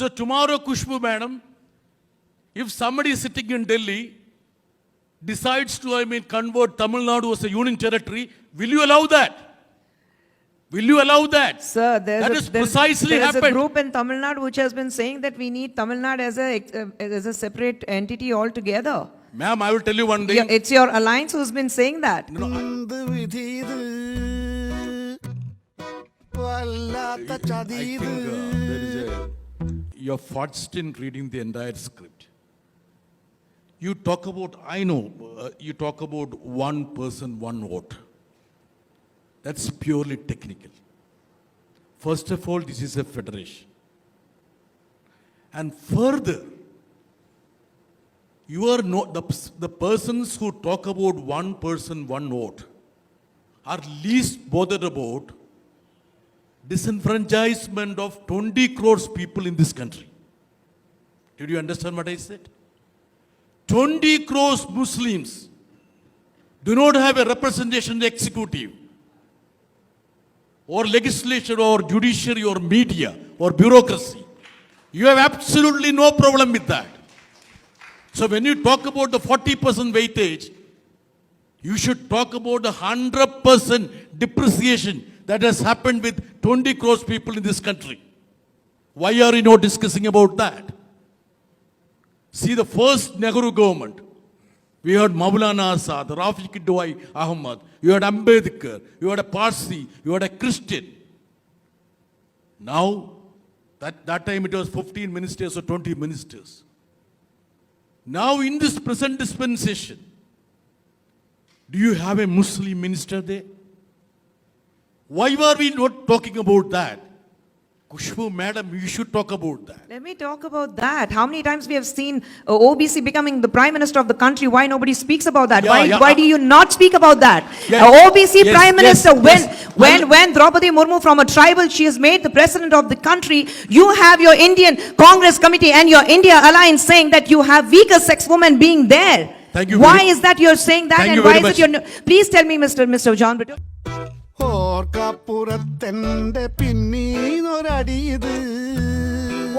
So tomorrow, Kushbu madam, if somebody sitting in Delhi decides to, I mean, convert Tamil Nadu as a union territory, will you allow that? Will you allow that? Sir, there's that a, is there's, precisely there's happened. a group in Tamil Nadu which has been saying that we need Tamil Nadu as a, uh, as a separate entity altogether. Ma'am, I will tell you one thing. Yeah, it's your alliance who's been saying that. No, no, I, I think, uh, there is a you're fudged in reading the entire script. You talk about, I know, uh, you talk about one person, one vote. That's purely technical. First of all, this is a federation. And further, you are not, the, the persons who talk about one person, one vote are least bothered about disenfranchisement of 20 crores people in this country. Did you understand what I said? 20 crores Muslims do not have a representation in the executive or legislature or judiciary or media or bureaucracy. You have absolutely no problem with that. So when you talk about the 40% weightage, you should talk about the 100% depreciation that has happened with 20 crores people in this country. Why are you not discussing about that? See the first Nehru government. We had Maulana Azad, Rafiq Dwai Ahmad, you had Ambedkar, you had a Parsi, you had a Christian. Now, that, that time it was 15 ministers or 20 ministers. Now, in this present dispensation, do you have a Muslim minister there? Why are we not talking about that? Kushbu, madam, you should talk about that. Let me talk about that. How many times we have seen uh, OBC becoming the prime minister of the country? Why nobody speaks about that? Yeah, why, yeah, why do you not speak about that? Yeah, Uh, OBC yes, prime yes, minister, when, yes. when, when Draupadi Murmu from a tribal, she is made the president of the country, you have your Indian Congress committee and your India alliance saying that you have weaker sex women being there. Thank you Why very- is that you're saying that and why is it you're, no- please tell me, Mr. Mr. John. ഓർക്കപ്പുറത്തെന്റെ പിന്നീന്നൊരടി ഇത്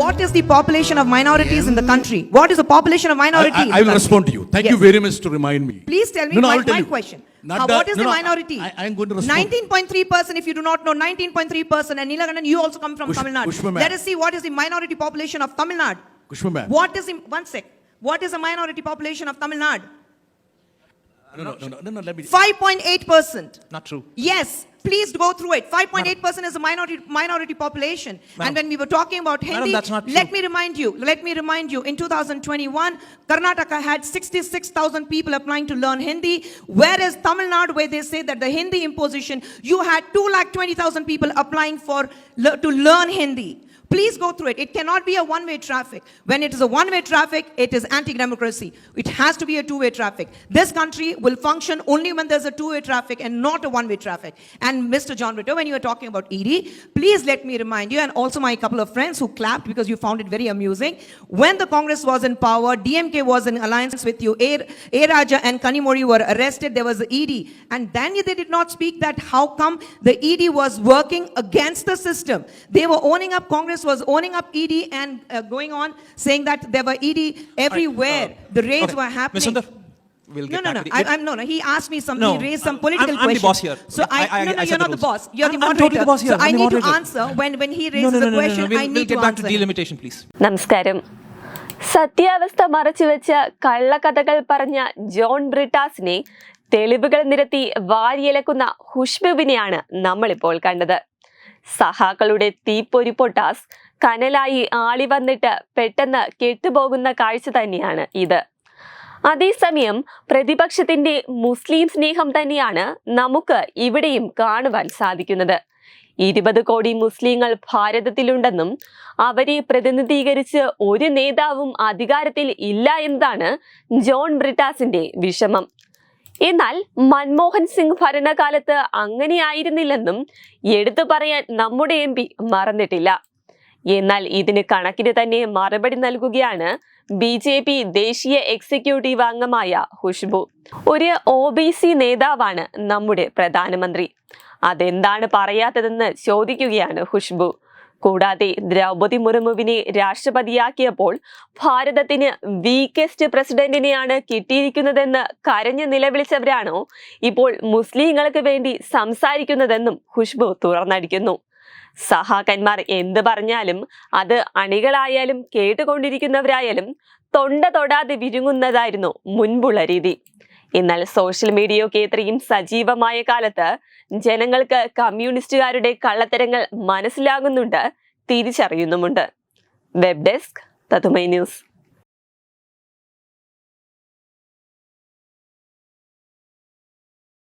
What is the population of minorities in the country? What is the population of I, minorities? I- in I the will country? respond to you. Thank you Yes. very much to remind me. Please tell me No, no, my, I will tell my you. question. Not How, the- what is no, the no, minority? I, I am going to respond. 19.3% if you do not know 19.3% and Nilakandan you also come from Push- Tamil Nadu. Pushpa ma'am. Let us see what is the minority population of Tamil Nadu. Kushbu, ma'am. What is the one sec? What is the minority population of Tamil Nadu? No, no, no, no, no, no, let me. 5.8%. Not true. Yes, please go through it. 5.8% is a minority minority population. And when we were talking about Madam, Hindi, that's not let me remind you, let me remind you, in 2021, Karnataka had 66,000 people applying to learn Hindi, whereas Tamil Nadu, where they say that the Hindi imposition, you had 2,20,000 people applying for le- to learn Hindi. Please go through it. It cannot be a one-way traffic. When it is a one-way traffic, it is anti-democracy. It has to be a two-way traffic. This country will function only when there's a two-way traffic and not a one-way traffic. And Mr. John Brito, when you were talking about ED, please let me remind you, and also my couple of friends who clapped because you found it very amusing. When the Congress was in power, DMK was in alliance with you. A. A. Raja and Kanimori were arrested. There was the ED. And then they did not speak that how come the ED was working against the system. They were owning up, Congress was owning up ED and uh, going on saying that there were ED everywhere. I, uh, the raids Okay. were happening. Sundar, we'll No, get no, back no. to the- I, I'm no, no. He asked me something. No, he raised some I'm- political I'm the question. boss here. So I, I- I- no, no, I you're the not the rules. boss. You're I'm, the moderator. I'm totally the boss here. So I I'm I need to answer when when he raises no, no, no, a question. no, no, no. We'll, I need we'll get to back to delimitation, please. നമസ്കാരം സത്യാവസ്ഥ മറച്ചുവെച്ച കള്ളക്കഥകൾ പറഞ്ഞ John ബ്രിട്ടാസിനെ തെളിവുകൾ നിരത്തി വാരിയിലക്കുന്ന ഹുഷ്ബുവിനെയാണ് നമ്മളിപ്പോൾ കണ്ടത് സഹാക്കളുടെ തീപ്പൊരി പൊട്ടാസ് കനലായി ആളി വന്നിട്ട് പെട്ടെന്ന് കെട്ടുപോകുന്ന കാഴ്ച തന്നെയാണ് ഇത്. അതേസമയം പ്രതിപക്ഷത്തിന്റെ മുസ്ലിം സ്നേഹം തന്നെയാണ് നമുക്ക് ഇവിടെയും കാണുവാൻ സാധിക്കുന്നത്. ഇരുപത് കോടി മുസ്ലിങ്ങൾ ഭാരതത്തിലുണ്ടെന്നും അവരെ പ്രതിനിധീകരിച്ച് ഒരു നേതാവും അധികാരത്തിൽ ഇല്ല എന്നതാണ് ജോൺ ബ്രിട്ടാസിന്റെ വിഷമം. എന്നാൽ മൻമോഹൻ സിംഗ് ഭരണകാലത്ത് അങ്ങനെയായിരുന്നില്ലെന്നും എടുത്തു പറയാൻ നമ്മുടെ എം പി മറന്നിട്ടില്ല. എന്നാൽ ഇതിന് കണക്കിന് തന്നെ മറുപടി നൽകുകയാണ് ബി ജെ പി ദേശീയ എക്സിക്യൂട്ടീവ് അംഗമായ ഖുഷ്ബു ഒരു ഒ ബി സി നേതാവാണ് നമ്മുടെ പ്രധാനമന്ത്രി. അതെന്താണ് പറയാത്തതെന്ന് ചോദിക്കുകയാണ് ഖുഷ്ബു കൂടാതെ ദ്രൗപതി മുർമുവിനെ രാഷ്ട്രപതിയാക്കിയപ്പോൾ ഭാരതത്തിന് വീക്കസ്റ്റ് പ്രസിഡന്റിനെയാണ് കിട്ടിയിരിക്കുന്നതെന്ന് കരഞ്ഞു നിലവിളിച്ചവരാണോ ഇപ്പോൾ മുസ്ലിങ്ങൾക്ക് വേണ്ടി സംസാരിക്കുന്നതെന്നും ഖുഷ്ബു തുറന്നടിക്കുന്നു. സഹാക്കന്മാർ എന്ത് പറഞ്ഞാലും അത് അണികളായാലും കേട്ടുകൊണ്ടിരിക്കുന്നവരായാലും തൊണ്ട തൊടാതെ വിരുങ്ങുന്നതായിരുന്നു മുൻപുള്ള രീതി. എന്നാൽ സോഷ്യൽ മീഡിയയൊക്കെ ഇത്രയും സജീവമായ കാലത്ത് ജനങ്ങൾക്ക് കമ്മ്യൂണിസ്റ്റുകാരുടെ കള്ളത്തരങ്ങൾ മനസ്സിലാകുന്നുണ്ട് തിരിച്ചറിയുന്നുമുണ്ട്. Web desk തതുമൈ news